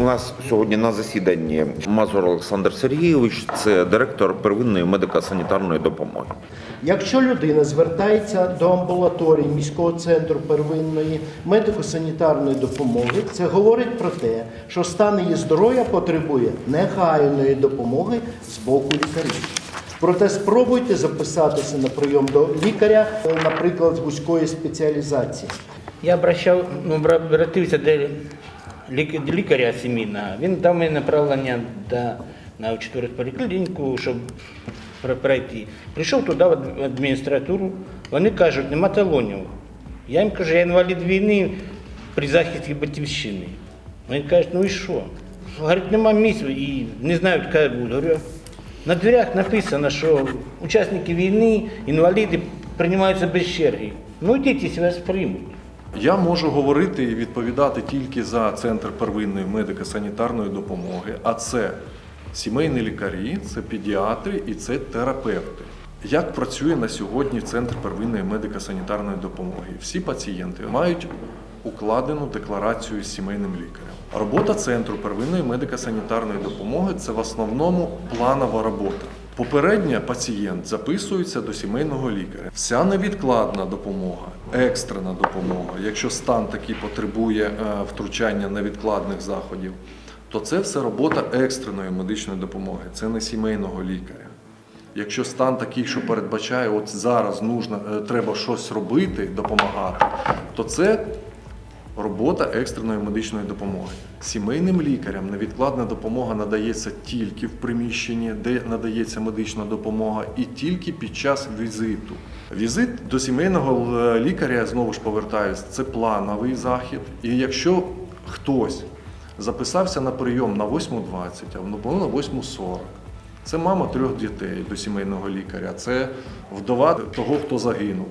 У нас сьогодні на засіданні Мазур Олександр Сергійович, це директор первинної медико-санітарної допомоги. Якщо людина звертається до амбулаторії міського центру первинної медико-санітарної допомоги, це говорить про те, що стан її здоров'я потребує негайної допомоги з боку лікарів. Проте спробуйте записатися на прийом до лікаря, наприклад, з вузької спеціалізації. Я обращав, ну, обратився до лікаря сімейного. Він дав мені направлення на четверту поліклініку, щоб пройти. Прийшов туди в адміністратуру, вони кажуть, нема талонів. Я їм кажу, я інвалід війни при захисті батьківщини. Вони кажуть, ну і що? Говорить, нема місць і не знають, коли буде. Говорю, на дверях написано, що учасники війни, інваліди приймаються без черги. Ну йдіть, вас приймуть. Я можу говорити і відповідати тільки за центр первинної медико-санітарної допомоги, а це сімейні лікарі, це педіатри і це терапевти. Як працює на сьогодні центр первинної медико-санітарної допомоги? Всі пацієнти мають укладену декларацію з сімейним лікарем. Робота центру первинної медико-санітарної допомоги це в основному планова робота. Попередньо пацієнт записується до сімейного лікаря. Вся невідкладна допомога, екстрена допомога, якщо стан такий потребує е, втручання невідкладних заходів, то це все робота екстреної медичної допомоги, це не сімейного лікаря. Якщо стан такий, що передбачає, от зараз нужно, е, треба щось робити, допомагати, то це робота екстреної медичної допомоги. Сімейним лікарям невідкладна допомога надається тільки в приміщенні, де надається медична допомога, і тільки під час візиту. Візит до сімейного лікаря, знову ж повертаюсь, це плановий захід. І якщо хтось записався на прийом на 8.20, а на 8.40, це мама трьох дітей до сімейного лікаря, це вдова того, хто загинув.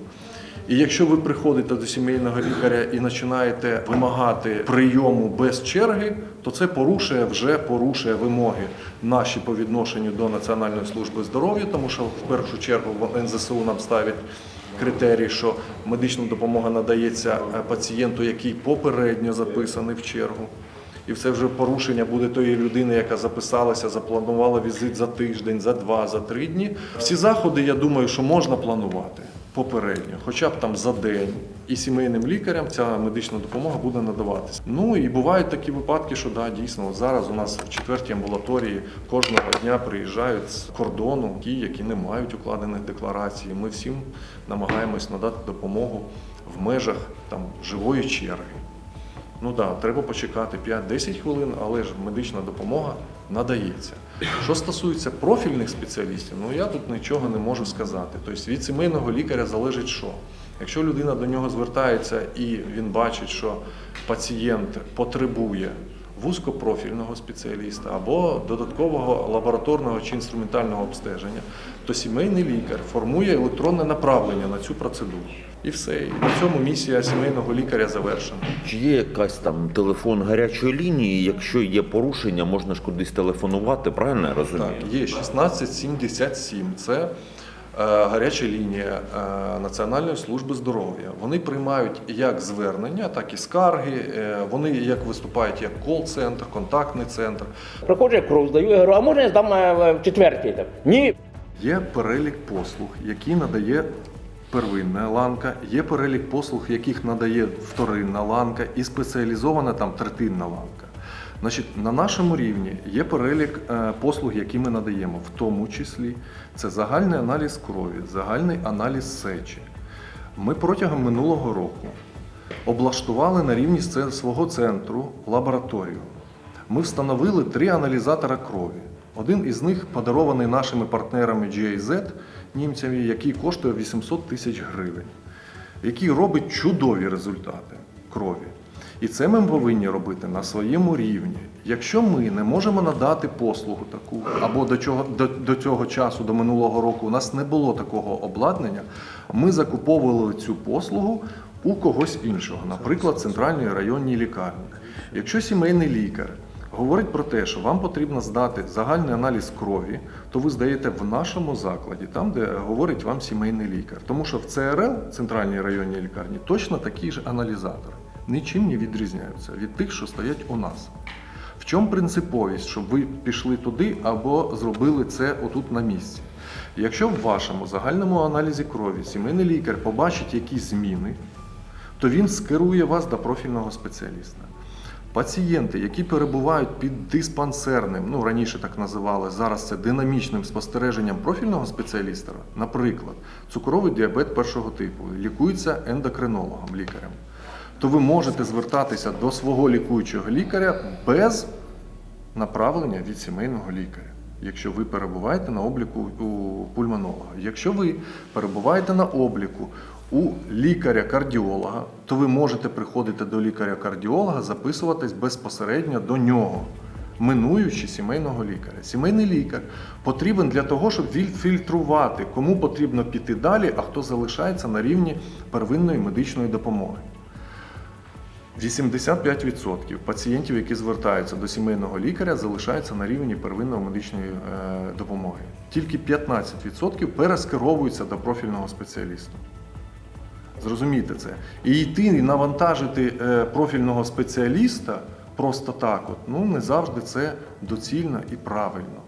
І якщо ви приходите до сімейного лікаря і починаєте вимагати прийому без черги, то це порушує вже порушує вимоги наші по відношенню до Національної служби здоров'я, тому що в першу чергу НЗСУ нам ставить критерій, що медична допомога надається е, пацієнту, який попередньо записаний в чергу. І це вже порушення буде тої людини, яка записалася, запланувала візит за тиждень, за два, за три дні. Всі заходи, я думаю, що можна планувати попередньо, хоча б там за день. І сімейним лікарям ця медична допомога буде надаватися. Ну і бувають такі випадки, що да, дійсно, зараз у нас в четвертій амбулаторії кожного дня приїжджають з кордону ті, які не мають укладених декларацій. Ми всім намагаємось надати допомогу в межах там живої черги. Ну да, треба почекати 5-10 хвилин, але ж медична допомога надається. Що стосується профільних спеціалістів, ну я тут нічого не можу сказати. Тобто від сімейного лікаря залежить що. Якщо людина до нього звертається і він бачить, що пацієнт потребує вузькопрофільного спеціаліста або додаткового лабораторного чи інструментального обстеження, то сімейний лікар формує електронне направлення на цю процедуру. І все. І на цьому місія сімейного лікаря завершена. Чи є якась там телефон гарячої лінії? Якщо є порушення, можна ж кудись телефонувати, правильно я розумію? Так, є 1677. Це гаряча лінія е, Національної служби здоров'я. Вони приймають як звернення, так і скарги. Е, вони як виступають як кол-центр, контактний центр. Проходжу, кров здаю, я говорю, а можна я здам е, в четвертій? Ні. Є перелік послуг, які надає первинна ланка, є перелік послуг, яких надає вторинна ланка і спеціалізована там третинна ланка. Значить, на нашому рівні є перелік е, послуг, які ми надаємо, в тому числі це загальний аналіз крові, загальний аналіз сечі. Ми протягом минулого року облаштували на рівні свого центру лабораторію. Ми встановили три аналізатора крові. Один із них подарований нашими партнерами GIZ німцями, який коштує 800 тисяч гривень, який робить чудові результати крові. І це ми повинні робити на своєму рівні. Якщо ми не можемо надати послугу таку, або до, чого, до, до цього часу, до минулого року, у нас не було такого обладнання, ми закуповували цю послугу у когось іншого, наприклад, центральній районній лікарні. Якщо сімейний лікар говорить про те, що вам потрібно здати загальний аналіз крові, то ви здаєте в нашому закладі, там, де говорить вам сімейний лікар. Тому що в ЦРЛ, центральній районній лікарні, точно такі ж аналізатори. Нічим не відрізняються від тих, що стоять у нас. В чому принциповість, щоб ви пішли туди або зробили це отут на місці? Якщо в вашому загальному аналізі крові сімейний лікар побачить якісь зміни, то він скерує вас до профільного спеціаліста. Пацієнти, які перебувають під диспансерним, ну раніше так називали, зараз це динамічним спостереженням профільного спеціаліста, наприклад, цукровий діабет першого типу, лікується ендокринологом, лікарем, то ви можете звертатися до свого лікуючого лікаря без направлення від сімейного лікаря. Якщо ви перебуваєте на обліку у пульмонолога, якщо ви перебуваєте на обліку у лікаря-кардіолога, то ви можете приходити до лікаря-кардіолога, записуватись безпосередньо до нього, минуючи сімейного лікаря. Сімейний лікар потрібен для того, щоб відфільтрувати, кому потрібно піти далі, а хто залишається на рівні первинної медичної допомоги. 85% пацієнтів, які звертаються до сімейного лікаря, залишаються на рівні первинної медичної е, допомоги. Тільки 15% перескеровуються до профільного спеціаліста. Зрозумійте це. І йти і навантажити е, профільного спеціаліста просто так, от, ну не завжди це доцільно і правильно.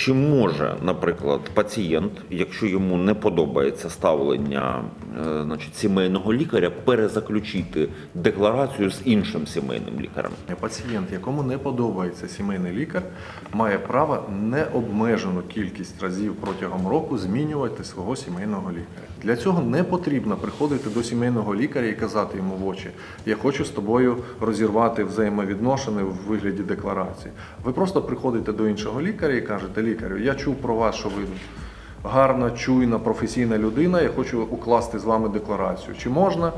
Чи може, наприклад, пацієнт, якщо йому не подобається ставлення е, значить, сімейного лікаря, перезаключити декларацію з іншим сімейним лікарем? Пацієнт, якому не подобається сімейний лікар, має право необмежену кількість разів протягом року змінювати свого сімейного лікаря. Для цього не потрібно приходити до сімейного лікаря і казати йому в очі: я хочу з тобою розірвати взаємовідношення в вигляді декларації. Ви просто приходите до іншого лікаря і кажете, лікарю, я чув про вас, що ви гарна, чуйна, професійна людина, я хочу укласти з вами декларацію. Чи можна?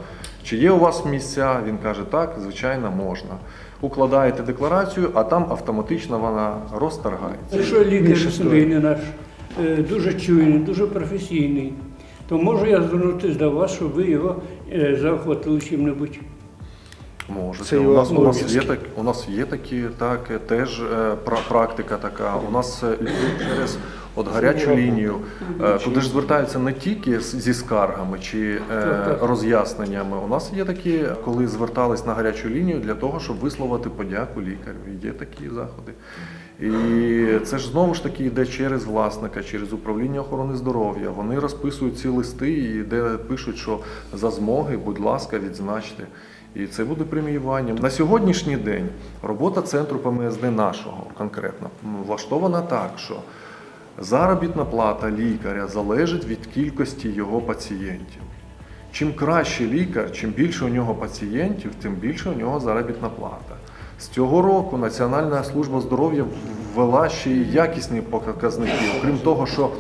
Чи є у вас місця? Він каже, так, звичайно, можна. Укладаєте декларацію, а там автоматично вона розторгається. Якщо лікар наш е, дуже чуйний, дуже професійний, то можу я звернутися до вас, щоб ви його е, заохватили чим-небудь. Можете. Це у нас у нас є так, у нас є такі, так е, теж е, пра- практика така. У нас е, через от гарячу лінію. е, Туди ж звертаються не тільки зі скаргами чи е, роз'ясненнями. У нас є такі, коли звертались на гарячу лінію для того, щоб висловити подяку лікарю. Є такі заходи. І це ж знову ж таки йде через власника, через управління охорони здоров'я. Вони розписують ці листи, і де пишуть, що за змоги, будь ласка, відзначте. І це буде преміюванням. На сьогоднішній день робота центру ПМСД нашого конкретно влаштована так, що заробітна плата лікаря залежить від кількості його пацієнтів. Чим краще лікар, чим більше у нього пацієнтів, тим більше у нього заробітна плата. З цього року Національна служба здоров'я ввела ще й якісні показники, окрім того, що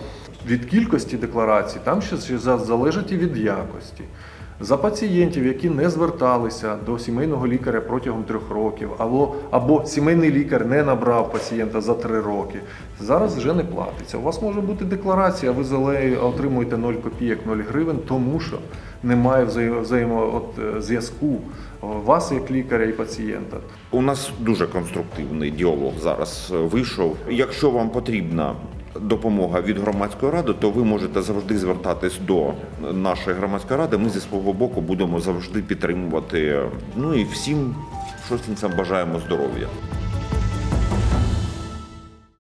від кількості декларацій там ще залежить і від якості. За пацієнтів, які не зверталися до сімейного лікаря протягом трьох років, або, або сімейний лікар не набрав пацієнта за три роки, зараз вже не платиться. У вас може бути декларація, ви нею отримуєте 0 копійок, 0 гривень, тому що немає взаємо- взаємо- от, е, зв'язку вас як лікаря і пацієнта. У нас дуже конструктивний діалог зараз е, вийшов. Якщо вам потрібна допомога від громадської ради, то ви можете завжди звертатись до нашої громадської ради. Ми зі свого боку будемо завжди підтримувати. Ну і всім шостинцям бажаємо здоров'я.